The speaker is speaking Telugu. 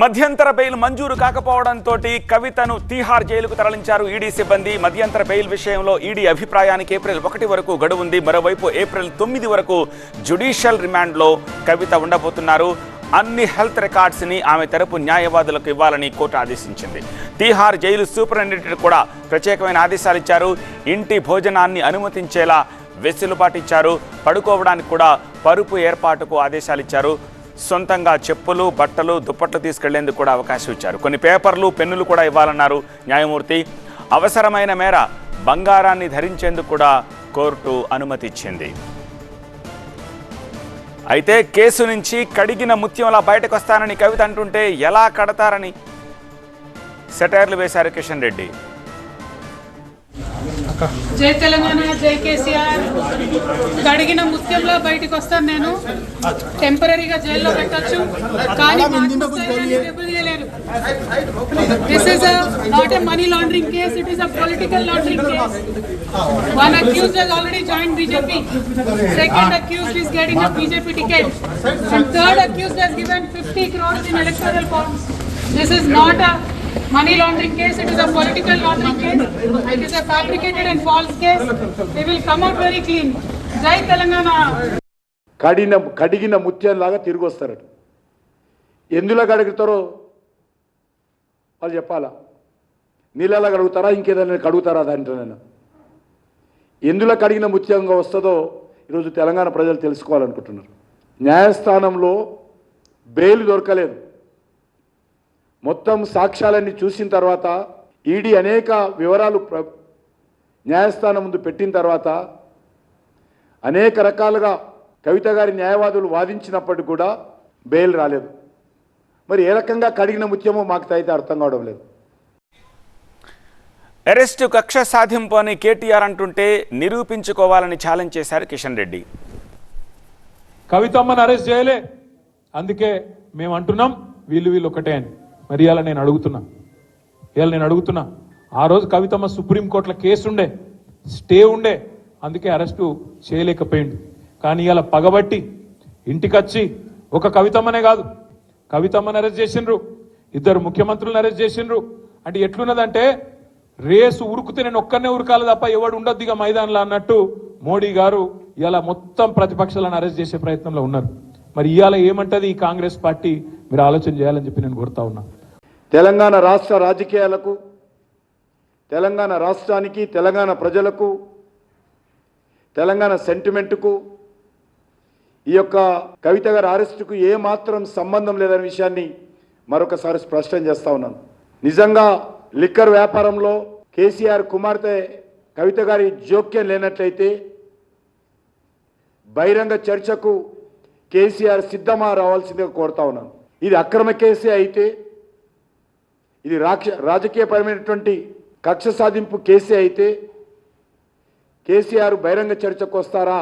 మధ్యంతర బెయిల్ మంజూరు కాకపోవడంతో కవితను తీహార్ జైలుకు తరలించారు ఈడీ సిబ్బంది. మధ్యంతర బెయిల్ విషయంలో ఈడీ అభిప్రాయానికి ఏప్రిల్ ఒకటి వరకు గడువు ఉంది మరోవైపు ఏప్రిల్ తొమ్మిది వరకు జ్యుడిషియల్ రిమాండ్లో కవిత ఉండబోతున్నారు. అన్ని హెల్త్ రికార్డ్స్ని ఆమె తరపు న్యాయవాదులకు ఇవ్వాలని కోర్టు ఆదేశించింది. తీహార్ జైలు సూపరింటెండెంట్ కూడా ప్రత్యేకమైన ఆదేశాలు ఇచ్చారు. ఇంటి భోజనాన్ని అనుమతించేలా వెసులుబాటు ఇచ్చారు. పడుకోవడానికి కూడా పరుపు ఏర్పాటుకు ఆదేశాలు ఇచ్చారు. సొంతంగా చెప్పులు బట్టలు దుప్పట్లు తీసుకెళ్ళేందుకు కూడా అవకాశం ఇచ్చారు. కొన్ని పేపర్లు పెన్నులు కూడా ఇవ్వాలన్నారు న్యాయమూర్తి. అవసరమైన మేర బంగారాన్ని ధరించేందుకు కూడా కోర్టు అనుమతి ఇచ్చింది. అయితే కేసు నుంచి కడిగిన ముత్యంలా బయటకు వస్తానని కవిత అంటుంటే ఎలా కడతారని సెటైర్లు వేశారు కిషన్ రెడ్డి. అక్క. జై తెలంగాణ జై కేసీఆర్. గడిగిన ముత్యంలో బయటకు వస్తాను నేను. టెంపరీగా జైల్లో పెట్టచ్చు. Money laundering case it is political laundering case one accused already join BJP second accused is getting ticket third accused fifty crores in electoral money laundering case it is a political laundering case. It is a fabricated and false case. They will come out very clean. Jai telangana. కడిన కడిగిన ముత్యంలాగా తిరిగి వస్తారట ఎందులో కడుగుతారో వాళ్ళు చెప్పాలా? నీళ్ళలా కడుగుతారా? ఇంకేదైనా కడుగుతారా దాంట్లో నేను ఎందులో కడిగిన ముత్యంగా వస్తుందో ఈరోజు తెలంగాణ ప్రజలు తెలుసుకోవాలనుకుంటున్నారు. న్యాయస్థానంలో బెయిల్ దొరకలేదు. మొత్తం సాక్ష్యాలన్నీ చూసిన తర్వాత ఈడీ అనేక వివరాలు న్యాయస్థానం ముందు పెట్టిన తర్వాత అనేక రకాలుగా కవిత గారి న్యాయవాదులు వాదించినప్పటికీ కూడా బెయిల్ రాలేదు. మరి ఏ రకంగా కడిగిన ముత్యమో మాకు అయితే అర్థం కావడం లేదు. అరెస్టు కక్ష సాధింపు అని కేటీఆర్ అంటుంటే నిరూపించుకోవాలని ఛాలెంజ్ చేశారు కిషన్ రెడ్డి. కవితమ్మని అరెస్ట్ చేయలే. అందుకే మేము అంటున్నాం వీళ్ళు వీళ్ళు ఒకటే అని. మరి ఇవాళ నేను అడుగుతున్నా. ఇలా నేను అడుగుతున్నా ఆ రోజు కవితమ్మ సుప్రీంకోర్టులో కేసు ఉండే స్టే ఉండే అందుకే అరెస్టు చేయలేకపోయిండు. కానీ ఇలా పగబట్టి ఇంటికొచ్చి ఒక కవితమ్మనే కాదు కవితమ్మని అరెస్ట్ చేసిండ్రు ఇద్దరు ముఖ్యమంత్రులను అరెస్ట్ చేసిండ్రు. అంటే ఎట్లున్నదంటే రేసు ఉరుకుతే నేను ఒక్కనే ఉరకాలి తప్ప ఎవడు ఉండొద్దు ఇక మైదానంలో అన్నట్టు మోడీ గారు ఇలా మొత్తం ప్రతిపక్షాలను అరెస్ట్ చేసే ప్రయత్నంలో ఉన్నారు. మరి ఇవాళ ఏమంటది ఈ కాంగ్రెస్ పార్టీ? మీరు ఆలోచన చేయాలని చెప్పి నేను కోరుతా ఉన్నా. తెలంగాణ రాష్ట్ర రాజకీయాలకు తెలంగాణ రాష్ట్రానికి తెలంగాణ ప్రజలకు తెలంగాణ సెంటిమెంటుకు ఈ యొక్క కవిత గారి అరెస్టుకు ఏమాత్రం సంబంధం లేదనే విషయాన్ని మరొకసారి స్పష్టం చేస్తా ఉన్నాను. నిజంగా లిక్కర్ వ్యాపారంలో కేసీఆర్ కుమార్తె కవిత గారి జోక్యం లేనట్లయితే బహిరంగ చర్చకు కేసీఆర్ సిద్ధమా రావాల్సిందిగా కోరుతా ఉన్నాను. ఇది అక్రమ కేసే అయితే ఇది రాక్ష రాజకీయపరమైనటువంటి కక్ష సాధింపు కేసీ అయితే కేసీఆర్ బహిరంగ చర్చకు వస్తారా?